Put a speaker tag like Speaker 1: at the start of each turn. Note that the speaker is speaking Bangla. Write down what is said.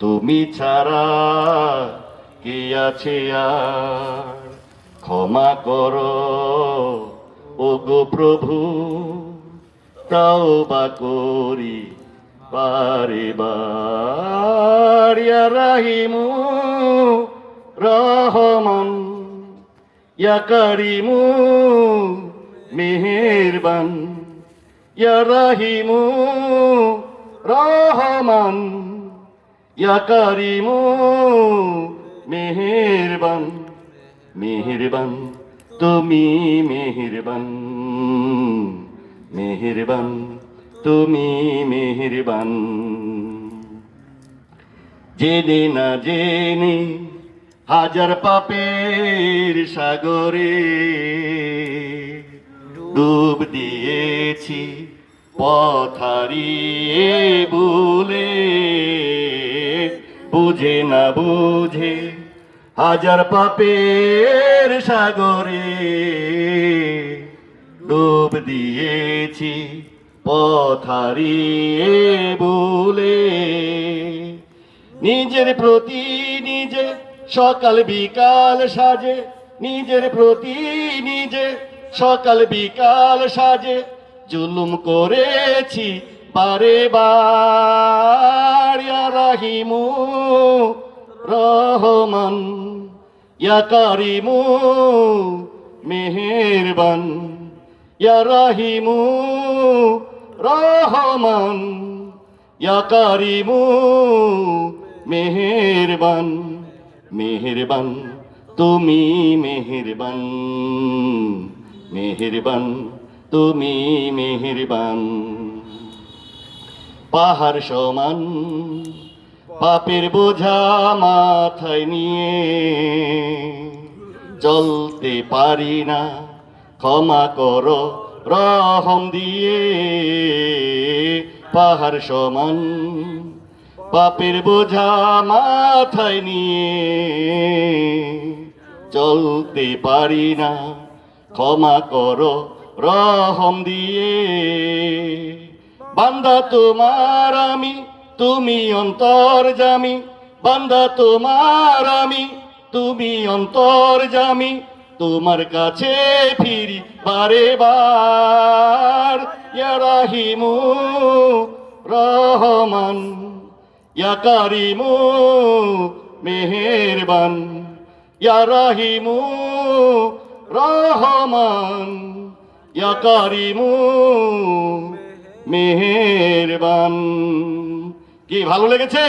Speaker 1: তুমি ছাড়া কে আছে আর? ক্ষমা করো ও গো প্রভু, তাও বা করি বারে বার ইয়া রাহিমু রহমান, ইয়া কারিমু মেহেরবান, ইয়া রাহিমু রহমান। ইয়া কারিমু, মেহেরবান মেহেরবান, তুমি মেহেরবান মেহেরবান, তুমি মেহেরবান। জেনে না জেনে হাজার পাপের সাগরে ডুব দিয়েছি পথারিয়ে বলে বুঝে না বুঝে হাজার পাপের সাগরে ডুব দিয়েছি পথারিয়ে বলে নিজের প্রতি নিজে সকাল বিকাল সাজে, নিজের প্রতি নিজে সকাল বিকাল সাজে, জুলুম করেছি বার ইয়া রাহিমু রহমান, ইয়া কারিমু মেহেরবান, ইয়া রাহিমু রহমান, ইয়া কারিমু মেহেরবান মেহেরবান, তুমি মেহেরবান মেহেরবান, তুমি মেহেরবান। পাহাড় সমান পাপের বোঝা মাথায় নিয়ে চলতে পারি না, ক্ষমা করো, রহম দিয়ে পাহাড় সমান পাপের বোঝা মাথায় নিয়ে চলতে পারি না, ক্ষমা করো, রহম দিয়ে বান্দা তোমার আমি তুমি অন্তর জামি, বান্দা তোমার আমি। তুমি অন্তর জামি, তোমার কাছে ফিরি বারে বার। ইয়া রাহিমু, রহমান, ইয়া কারিমু, মেহেরবান। ইয়া রাহিমু, রহমান, ইয়া কারিমু, মেহেরবান। কি ভালো লেগেছে?